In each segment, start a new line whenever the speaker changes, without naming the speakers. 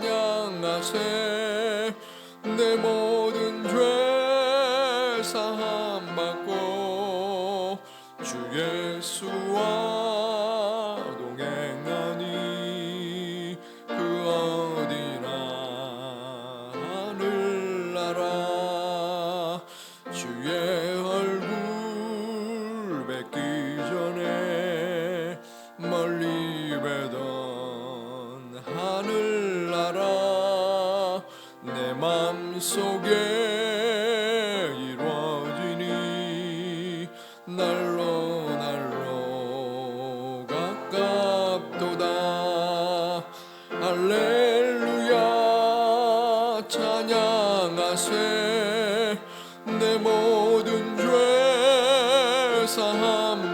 찬양하세 내 모든 죄 사함 받고 주 예수와 찬양하세 내 모든 죄 사함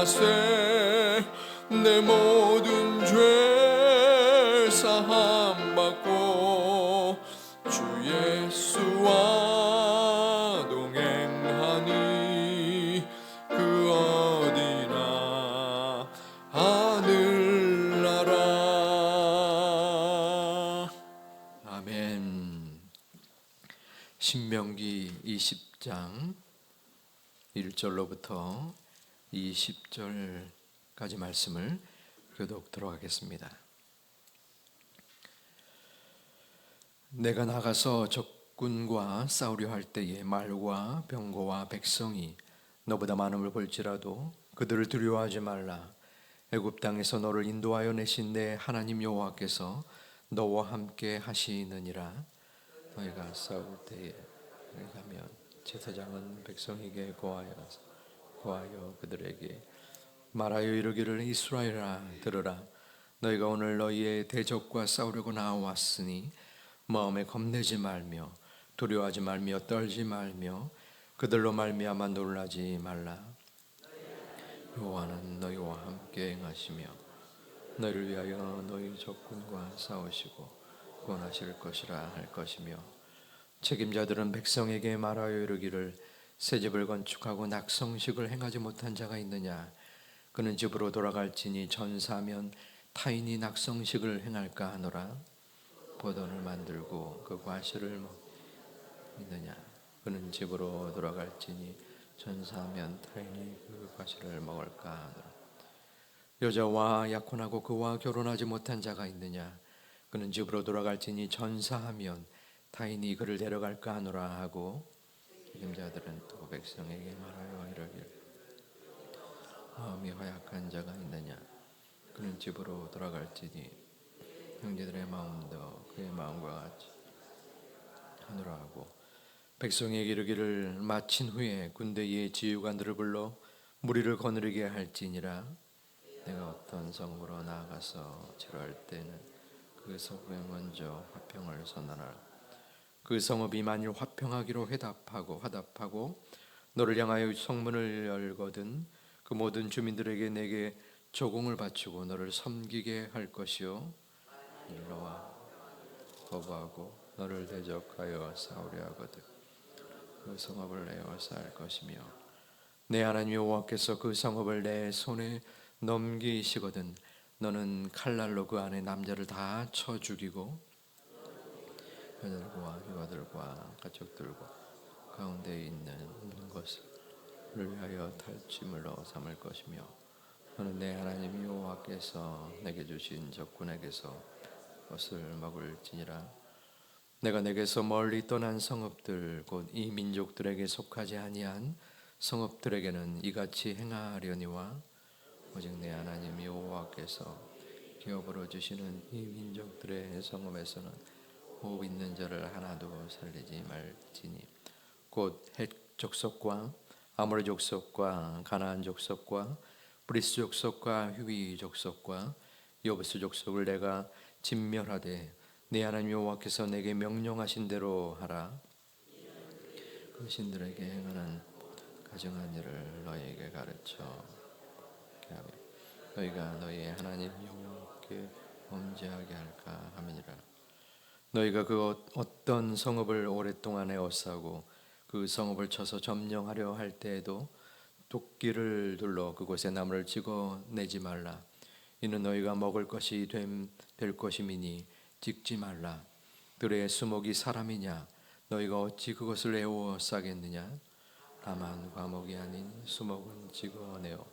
하세 내 모든 죄 사함 받고 주 예수와 동행하니 그 어디나 하늘나라. 아멘. 신명기 20장 1절로부터 20절까지 말씀을 교독 들어가겠습니다. 내가 나가서 적군과 싸우려 할 때에 말과 병거와 백성이 너보다 많음을 볼지라도 그들을 두려워하지 말라. 애굽 땅에서 너를 인도하여 내신 내 하나님 여호와께서 너와 함께 하시느니라. 너희가 싸울 때에 가면 제사장은 백성에게 고하여 고하여 그들에게 말하여 이르기를 이스라엘아 들으라. 너희가 오늘 너희의 대적과 싸우려고 나왔으니 마음에 겁내지 말며 두려워하지 말며 떨지 말며 그들로 말미암아 놀라지 말라. 여호와는 너희와 함께 행하시며 너희를 위하여 너희 적군과 싸우시고 구원하실 것이라 할 것이며 책임자들은 백성에게 말하여 이르기를 새 집을 건축하고 낙성식을 행하지 못한 자가 있느냐? 그는 집으로 돌아갈지니 전사면 타인이 낙성식을 행할까 하노라. 보돈을 만들고 그 과실을 먹느냐? 그는 집으로 돌아갈지니 전사하면 타인이 그 과실을 먹을까 하노라. 여자와 약혼하고 그와 결혼하지 못한 자가 있느냐? 그는 집으로 돌아갈지니 전사하면 타인이 그를 데려갈까 하노라 하고 책 임자들은 또 백성에게 말하여 이르길. 마음이 허약한 자가 있느냐? 그는 집으로 돌아갈지니 형제들의 마음도 그의 마음과 같이 하노라 하고 백성에게 이르기를 마친 후에 군대의 지휘관들을 불러 무리를 거느리게 할지니라. 내가 어떤 성으로 나아가서 치료할 때는 그 성에 먼저 화평을 선언하라 그 성읍이 만일 화평하기로 회답하고 화답하고 너를 향하여 성문을 열거든 그 모든 주민들에게 내게 조공을 바치고 너를 섬기게 할 것이요. 일러와 거부하고 너를 대적하여 싸우려 하거든 그 성읍을 내어서 할 것이며 내 하나님 여호와께서 그 성읍을 내 손에 넘기시거든 너는 칼날로 그 안에 남자를 다 쳐 죽이고 여자들과 여아들과 가족들과 가운데 있는 모든 것을 위하여 탈취물로 삼을 것이며 너는 내 하나님 여호와께서 내게 주신 적군에게서 것을 먹을지니라. 내가 내게서 멀리 떠난 성읍들 곧 이 민족들에게 속하지 아니한 성읍들에게는 이같이 행하려니와 오직 내 하나님 여호와께서 기업으로 주시는 이 민족들의 성읍에서는 호흡 있는 자를 하나도 살리지 말지니. 곧 헷 족속과 아모리 족속과 가나안 족속과 브리스 족속과 휴위 족속과 여부스 족속을 내가 진멸하되 내 하나님 여호와께서 내게 명령하신 대로 하라. 그 신들에게 행하는 가정한 일을 너희에게 가르쳐 너희가 너희의 하나님 여호와께 범죄하게 할까 함이니라 너희가 그 어- 어떤 성읍을 오랫동안 에워싸고 그 성읍을 쳐서 점령하려 할 때에도 도끼를 둘러 그곳에 나무를 찍어 내지 말라. 이는 너희가 먹을 것이 됨, 될 것임이니 찍지 말라. 들의 수목이 사람이냐? 너희가 어찌 그것을 에워 싸겠느냐? 다만 과목이 아닌 수목은 찍어내어.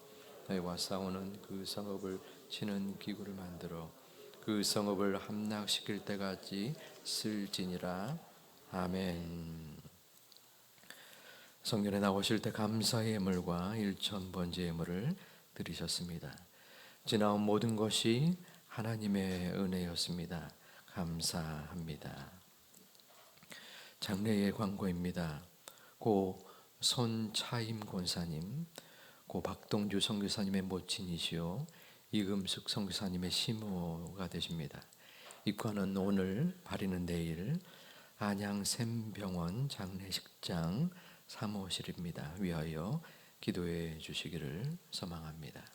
너희와 싸우는 그 성읍을 치는 기구를 만들어 그 성읍을 함락시킬 때까지 쓸지니라 아멘. 성전에 나오실 때 감사의 예물과 일천 번째 예물을 드리셨습니다. 지나온 모든 것이 하나님의 은혜였습니다. 감사합니다. 장례의 광고입니다. 고 손차임 권사님, 고 박동주 선교사님의 모친이시오 이금숙 선교사님의 시모가 되십니다. 입관은 오늘, 발인은 내일 안양 샘병원 장례식장 사무실입니다. 위하여 기도해 주시기를 소망합니다.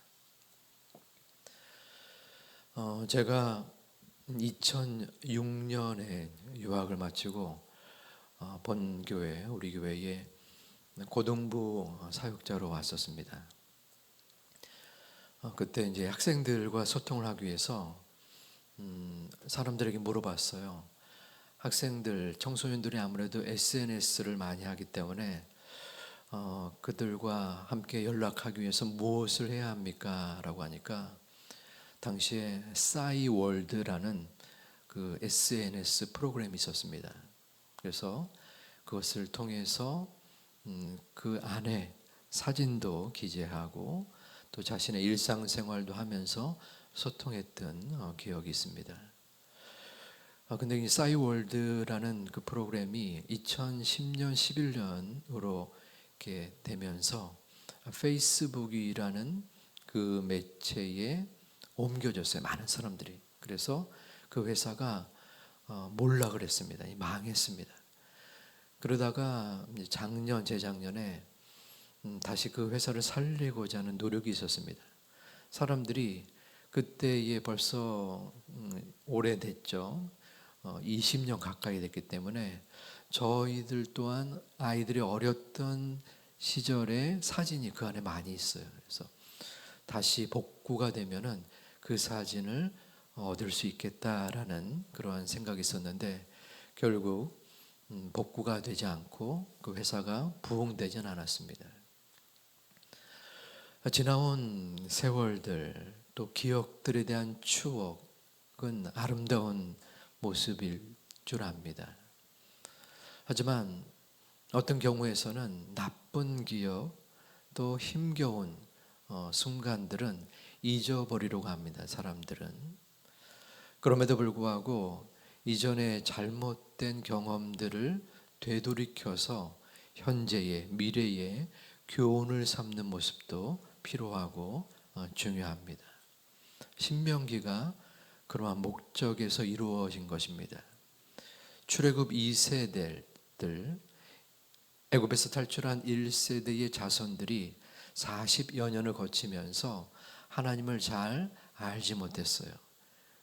어, 제가 2006년에 유학을 마치고 어, 본 교회 우리 교회에 고등부 사역자로 왔었습니다. 어, 그때 이제 학생들과 소통을 하기 위해서 음, 사람들에게 물어봤어요. 학생들, 청소년들이 아무래도 SNS를 많이 하기 때문에 어, 그들과 함께 연락하기 위해서 무엇을 해야 합니까? 라고 하니까 당시에 싸이월드라는 그 SNS 프로그램이 있었습니다. 그래서 그것을 통해서 음, 그 안에 사진도 기재하고 또 자신의 일상생활도 하면서 소통했던 어, 기억이 있습니다. 아, 근데 이 싸이월드라는 그 프로그램이 2010년, 11년으로 이렇게 되면서 페이스북이라는 그 매체에 옮겨졌어요. 많은 사람들이. 그래서 그 회사가 어, 몰라 그랬습니다. 망했습니다. 그러다가 작년, 재작년에 음, 다시 그 회사를 살리고자 하는 노력이 있었습니다. 사람들이 그때에 벌써 음, 오래됐죠. 어, 20년 가까이 됐기 때문에 저희들 또한 아이들이 어렸던 시절의 사진이 그 안에 많이 있어요. 그래서 다시 복구가 되면은 그 사진을 얻을 수 있겠다라는 그러한 생각이 있었는데 결국 음, 복구가 되지 않고 그 회사가 부흥되진 않았습니다. 지나온 세월들 또 기억들에 대한 추억은 아름다운 모습일 줄 압니다. 하지만 어떤 경우에서는 나쁜 기억 또 힘겨운 어, 순간들은 잊어버리려고 합니다. 사람들은 그럼에도 불구하고 이전에 잘못된 경험들을 되돌이켜서 현재의 미래의 교훈을 삼는 모습도 필요하고 어, 중요합니다. 신명기가 그러한 목적에서 이루어진 것입니다. 출애굽 2세대들 애굽에서 탈출한 1세대의 자손들이 40여 년을 거치면서 하나님을 잘 알지 못했어요.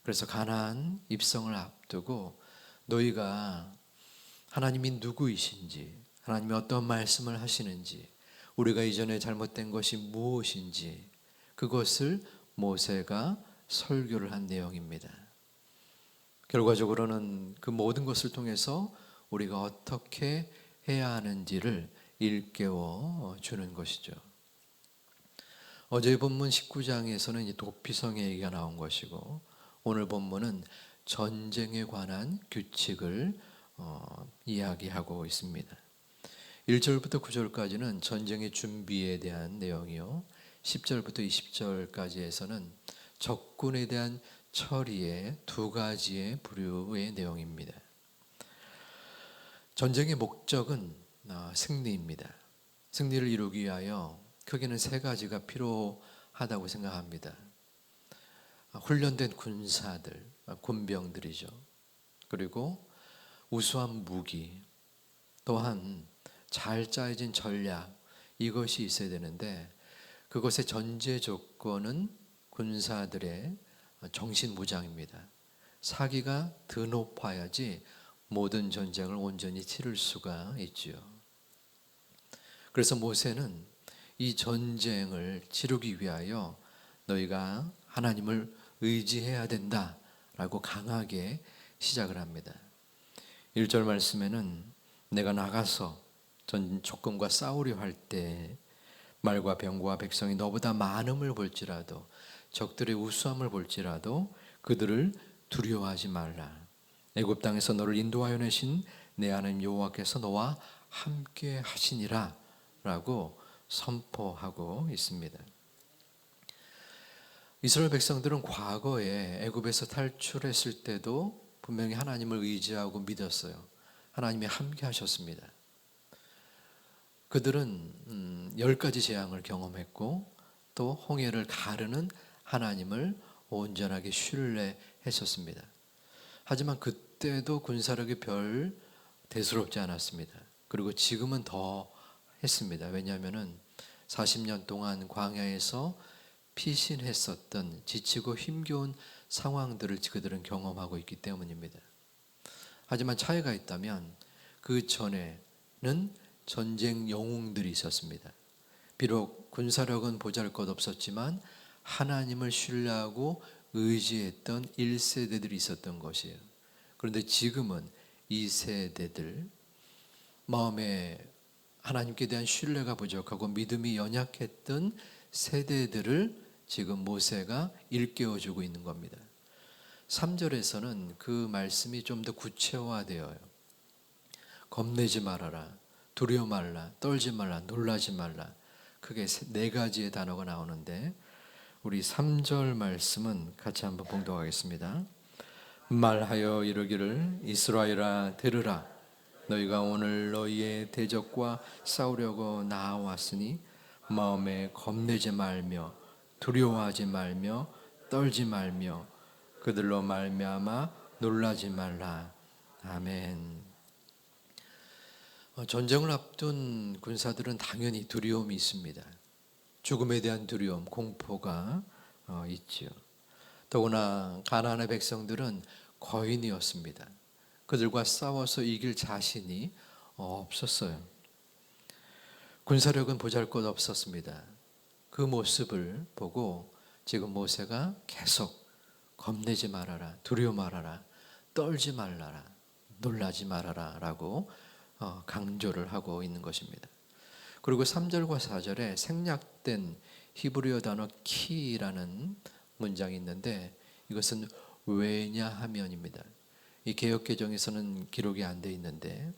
그래서 가나안 입성을 앞두고 너희가 하나님이 누구이신지, 하나님이 어떤 말씀을 하시는지, 우리가 이전에 잘못된 것이 무엇인지 그것을 모세가 설교를 한 내용입니다. 결과적으로는 그 모든 것을 통해서 우리가 어떻게 해야 하는지를 일깨워 주는 것이죠. 어제 본문 19장에서는 도피성의 얘기가 나온 것이고 오늘 본문은 전쟁에 관한 규칙을 어, 이야기하고 있습니다. 1절부터 9절까지는 전쟁의 준비에 대한 내용이요. 10절부터 20절까지에서는 적군에 대한 처리의 두 가지의 부류의 내용입니다. 전쟁의 목적은 아, 승리입니다. 승리를 이루기 위하여 크게는 세 가지가 필요하다고 생각합니다. 아, 훈련된 군사들, 아, 군병들이죠. 그리고 우수한 무기, 또한 잘 짜여진 전략, 이것이 있어야 되는데 그것의 전제 조건은 군사들의 정신 무장입니다. 사기가 드높아야지 모든 전쟁을 온전히 치를 수가 있지요. 그래서 모세는 이 전쟁을 치르기 위하여 너희가 하나님을 의지해야 된다라고 강하게 시작을 합니다. 1절 말씀에는 내가 나가서 전 적군과 싸우려 할 때 말과 병과 백성이 너보다 많음을 볼지라도 적들의 우수함을 볼지라도 그들을 두려워하지 말라. 애굽 땅에서 너를 인도하여 내신 내 하나님 여호와께서 너와 함께 하시니라라고 선포하고 있습니다. 이스라엘 백성들은 과거에 애굽에서 탈출했을 때도 분명히 하나님을 의지하고 믿었어요. 하나님이 함께 하셨습니다. 그들은 음, 열 가지 재앙을 경험했고 또 홍해를 가르는 하나님을 온전하게 신뢰했었습니다. 하지만 그때도 군사력이 별 대수롭지 않았습니다. 그리고 지금은 더 했습니다. 왜냐하면은 40년 동안 광야에서 피신했었던 지치고 힘겨운 상황들을 그들은 경험하고 있기 때문입니다. 하지만 차이가 있다면 그 전에는 전쟁 영웅들이 있었습니다. 비록 군사력은 보잘 것 없었지만 하나님을 신뢰하고 의지했던 1세대들이 있었던 것이에요. 그런데 지금은 이 세대들 마음에 하나님께 대한 신뢰가 부족하고 믿음이 연약했던 세대들을 지금 모세가 일깨워 주고 있는 겁니다. 3절에서는 그 말씀이 좀 더 구체화되어요. 겁내지 말아라. 두려워 말라. 떨지 말라. 놀라지 말라. 크게 네 가지의 단어가 나오는데 우리 3절 말씀은 같이 한번 봉독하겠습니다. 말하여 이르기를 이스라엘아 들으라 너희가 오늘 너희의 대적과 싸우려고 나왔으니 마음에 겁내지 말며 두려워하지 말며 떨지 말며 그들로 말미암아 놀라지 말라. 아멘. 어, 전쟁을 앞둔 군사들은 당연히 두려움이 있습니다. 죽음에 대한 두려움, 공포가 어, 있지요. 더구나 가나안의 백성들은 거인이었습니다. 그들과 싸워서 이길 자신이 없었어요. 군사력은 보잘것 없었습니다. 그 모습을 보고 지금 모세가 계속 겁내지 말아라, 두려워 말아라, 떨지 말라라, 놀라지 말아라 라고 어, 강조를 하고 있는 것입니다. 그리고 3절과 4절에 생략된 히브리어 단어 키라는 문장이 있는데 이것은 왜냐하면입니다. 이 개혁 개정에서는 기록이 안 돼 있는데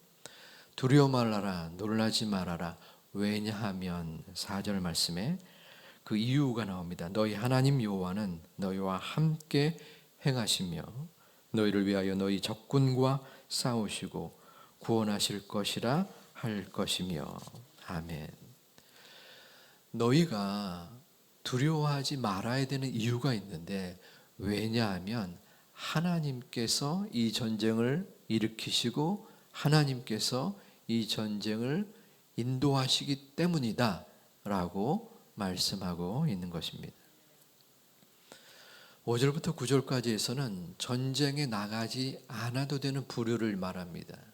두려워 말라라 놀라지 말아라 왜냐하면 4절 말씀에 그 이유가 나옵니다. 너희 하나님 여호와는 너희와 함께 행하시며 너희를 위하여 너희 적군과 싸우시고 구원하실 것이라 할 것이며 아멘. 너희가 두려워하지 말아야 되는 이유가 있는데 왜냐하면 하나님께서 이 전쟁을 일으키시고 하나님께서 이 전쟁을 인도하시기 때문이다 라고 말씀하고 있는 것입니다. 5절부터 9절까지에서는 전쟁에 나가지 않아도 되는 부류를 말합니다.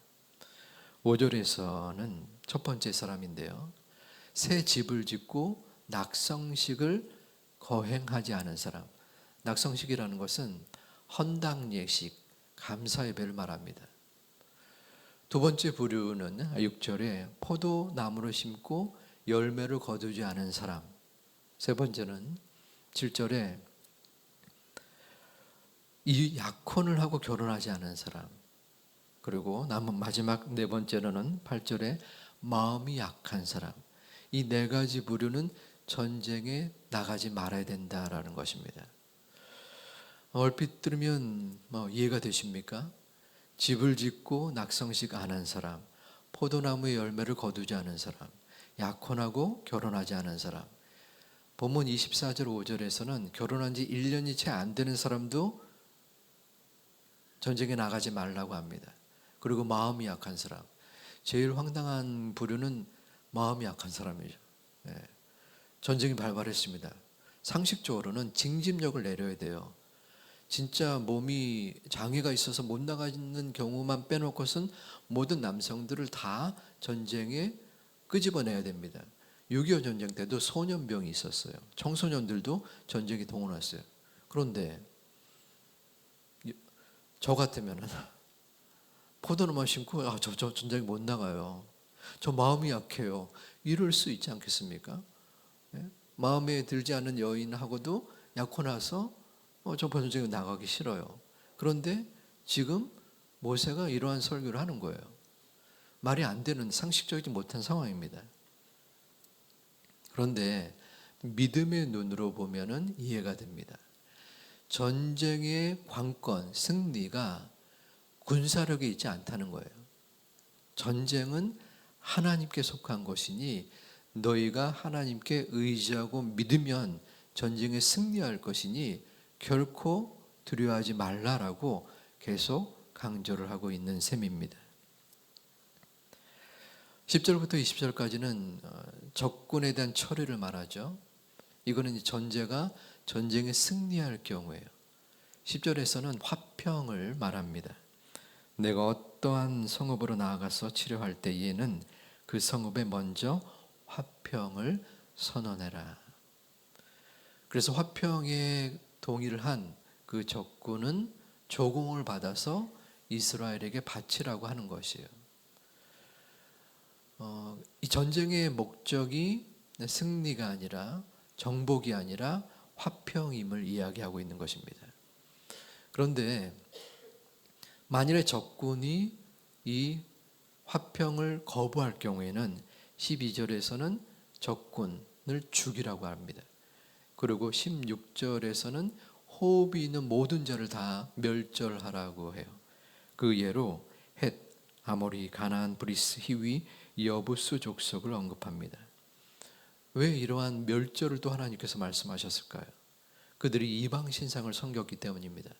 5절에서는 첫 번째 사람인데요. 새 집을 짓고 낙성식을 거행하지 않은 사람. 낙성식이라는 것은 헌당 예식, 감사 예배를 말합니다. 두 번째 부류는 6절에 포도나무를 심고 열매를 거두지 않은 사람. 세 번째는 7절에 이 약혼을 하고 결혼하지 않은 사람. 그리고 남은 마지막 네 번째로는 8절에 마음이 약한 사람. 이 네 가지 부류는 전쟁에 나가지 말아야 된다라는 것입니다. 얼핏 들으면 뭐 이해가 되십니까? 집을 짓고 낙성식 안 한 사람, 포도나무의 열매를 거두지 않은 사람, 약혼하고 결혼하지 않은 사람. 본문 24절 5절에서는 결혼한 지 1년이 채 안 되는 사람도 전쟁에 나가지 말라고 합니다. 그리고 마음이 약한 사람. 제일 황당한 부류는 마음이 약한 사람이죠. 예. 전쟁이 발발했습니다. 상식적으로는 징집력을 내려야 돼요. 진짜 몸이 장애가 있어서 못 나가는 경우만 빼놓고선 모든 남성들을 다 전쟁에 끄집어내야 됩니다. 6.25 전쟁 때도 소년병이 있었어요. 청소년들도 전쟁에 동원했어요. 그런데 저 같으면은 포도나무 심고 아, 저, 저 전쟁에 못 나가요. 저 마음이 약해요. 이럴 수 있지 않겠습니까? 예? 마음에 들지 않는 여인하고도 약혼해서 어, 저 전쟁에 나가기 싫어요. 그런데 지금 모세가 이러한 설교를 하는 거예요. 말이 안 되는 상식적이지 못한 상황입니다. 그런데 믿음의 눈으로 보면은 이해가 됩니다. 전쟁의 관건, 승리가 군사력에 있지 않다는 거예요. 전쟁은 하나님께 속한 것이니 너희가 하나님께 의지하고 믿으면 전쟁에 승리할 것이니 결코 두려워하지 말라라고 계속 강조를 하고 있는 셈입니다. 10절부터 20절까지는 어, 적군에 대한 처리를 말하죠. 이거는 전제가 전쟁에 승리할 경우에요. 10절에서는 화평을 말합니다. 내가 어떠한 성읍으로 나아가서 치료할 때에는 그 성읍에 먼저 화평을 선언해라. 그래서 화평에 동의를 한 그 적군은 조공을 받아서 이스라엘에게 바치라고 하는 것이에요. 어, 이 전쟁의 목적이 승리가 아니라 정복이 아니라 화평임을 이야기하고 있는 것입니다. 그런데 만일에 적군이 이 화평을 거부할 경우에는 12절에서는 적군을 죽이라고 합니다. 그리고 16절에서는 호흡이 있는 모든 자를 다 멸절하라고 해요. 그 예로 헷, 아모리, 가나안, 브리스, 히위, 여부수 족속을 언급합니다. 왜 이러한 멸절을 또 하나님께서 말씀하셨을까요? 그들이 이방 신상을 섬겼기 때문입니다.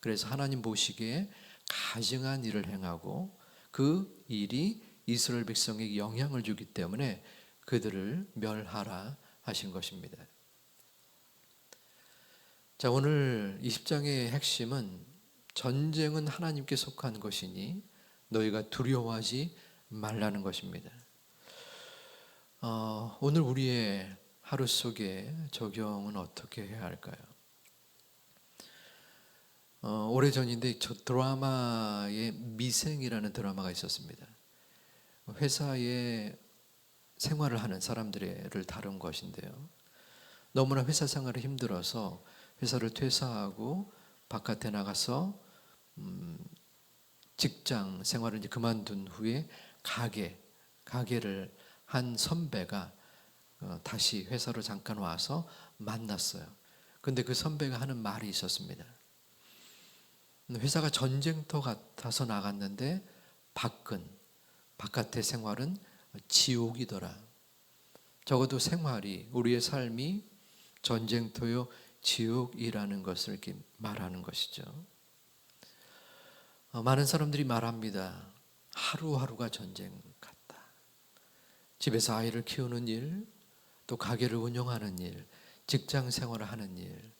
그래서 하나님 보시기에 가증한 일을 행하고 그 일이 이스라엘 백성에게 영향을 주기 때문에 그들을 멸하라 하신 것입니다. 자, 오늘 20장의 핵심은 전쟁은 하나님께 속한 것이니 너희가 두려워하지 말라는 것입니다. 어, 오늘 우리의 하루 속에 적용은 어떻게 해야 할까요? 어, 오래 전인데 저 드라마의 미생이라는 드라마가 있었습니다. 회사에 생활을 하는 사람들을 다룬 것인데요. 너무나 회사 생활이 힘들어서 회사를 퇴사하고 바깥에 나가서 음, 직장 생활을 이제 그만둔 후에 가게 가게를 한 선배가 어, 다시 회사로 잠깐 와서 만났어요. 근데 그 선배가 하는 말이 있었습니다. 회사가 전쟁터 같아서 나갔는데 밖은 바깥의 생활은 지옥이더라. 적어도 생활이 우리의 삶이 전쟁터요 지옥이라는 것을 이렇게 말하는 것이죠. 어, 많은 사람들이 말합니다. 하루하루가 전쟁 같다. 집에서 아이를 키우는 일, 또 가게를 운영하는 일, 직장 생활을 하는 일,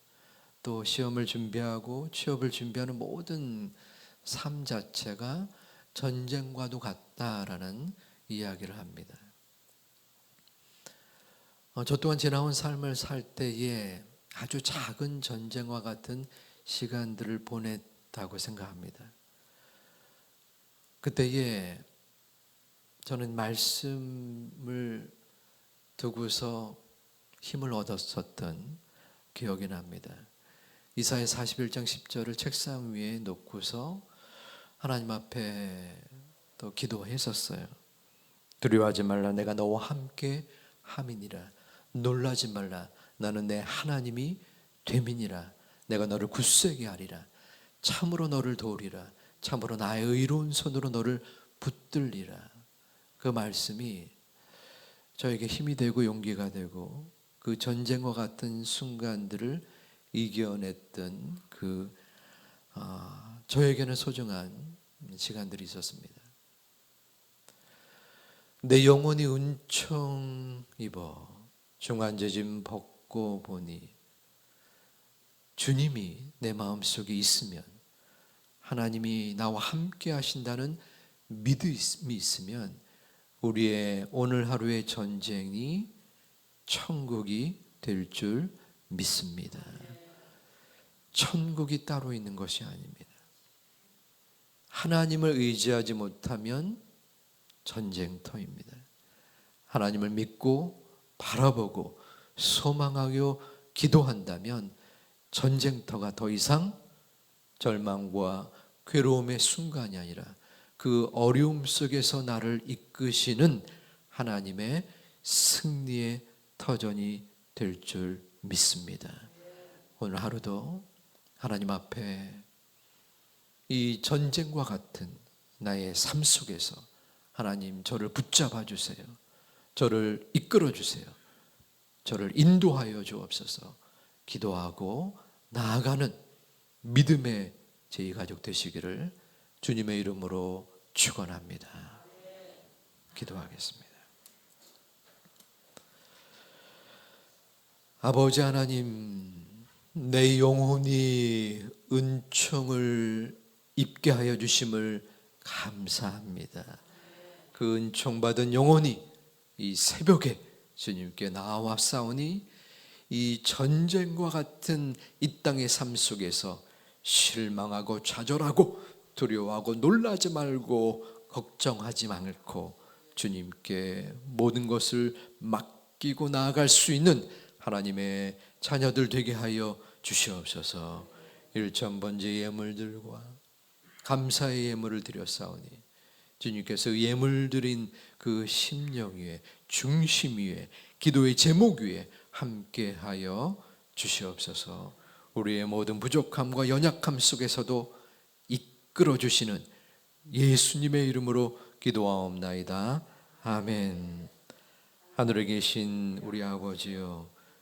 또 시험을 준비하고 취업을 준비하는 모든 삶 자체가 전쟁과도 같다라는 이야기를 합니다. 어, 저 또한 지나온 삶을 살 때에 아주 작은 전쟁과 같은 시간들을 보냈다고 생각합니다. 그때에 저는 말씀을 두고서 힘을 얻었었던 기억이 납니다. 이사의 41장 10절을 책상 위에 놓고서 하나님 앞에 또 기도했었어요. 두려워하지 말라. 내가 너와 함께 함이니라. 놀라지 말라. 나는 내 하나님이 됨이니라. 내가 너를 굳세게 하리라. 참으로 너를 도우리라. 참으로 나의 의로운 손으로 너를 붙들리라. 그 말씀이 저에게 힘이 되고 용기가 되고 그 전쟁과 같은 순간들을 이겨냈던 그 어, 저에게는 소중한 시간들이 있었습니다. 내 영혼이 은총 입어 중한제짐 벗고 보니 주님이 내 마음속에 있으면 하나님이 나와 함께 하신다는 믿음이 있으면 우리의 오늘 하루의 전쟁이 천국이 될 줄 믿습니다. 천국이 따로 있는 것이 아닙니다. 하나님을 의지하지 못하면 전쟁터입니다. 하나님을 믿고 바라보고 소망하여 기도한다면 전쟁터가 더 이상 절망과 괴로움의 순간이 아니라 그 어려움 속에서 나를 이끄시는 하나님의 승리의 터전이 될 줄 믿습니다. 오늘 하루도 하나님 앞에 이 전쟁과 같은 나의 삶 속에서 하나님 저를 붙잡아 주세요. 저를 이끌어 주세요. 저를 인도하여 주옵소서. 기도하고 나아가는 믿음의 제 가족 되시기를 주님의 이름으로 축원합니다. 기도하겠습니다. 아버지 하나님, 내 영혼이 은총을 입게 하여 주심을 감사합니다. 그 은총 받은 영혼이 이 새벽에 주님께 나와 싸우니 이 전쟁과 같은 이 땅의 삶 속에서 실망하고 좌절하고 두려워하고 놀라지 말고 걱정하지 않고 주님께 모든 것을 맡기고 나아갈 수 있는 하나님의 자녀들 되게 하여 주시옵소서. 일천 번째 예물들과 감사의 예물을 드렸사오니 주님께서 예물 드린 그 심령 위에 중심 위에 기도의 제목 위에 함께 하여 주시옵소서. 우리의 모든 부족함과 연약함 속에서도 이끌어 주시는 예수님의 이름으로 기도하옵나이다. 아멘. 하늘에 계신 우리 아버지여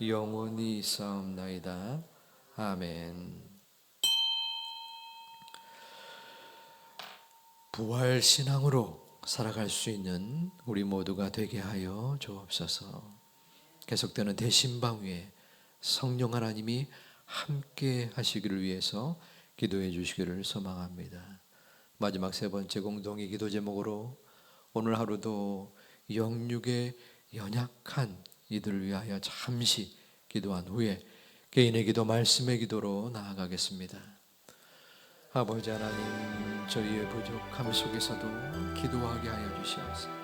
영원히 싸움나이다 아멘 부활 신앙으로 살아갈 수 있는 우리 모두가 되게 하여 주옵소서. 계속되는 대신방 위에 성령 하나님이 함께 하시기를 위해서 기도해 주시기를 소망합니다. 마지막 세 번째 공동의 기도 제목으로 오늘 하루도 영육에 연약한 이들을 위하여 잠시 기도한 후에 개인의 기도 말씀의 기도로 나아가겠습니다. 아버지 하나님 저희의 부족함 속에서도 기도하게 하여 주시옵소서.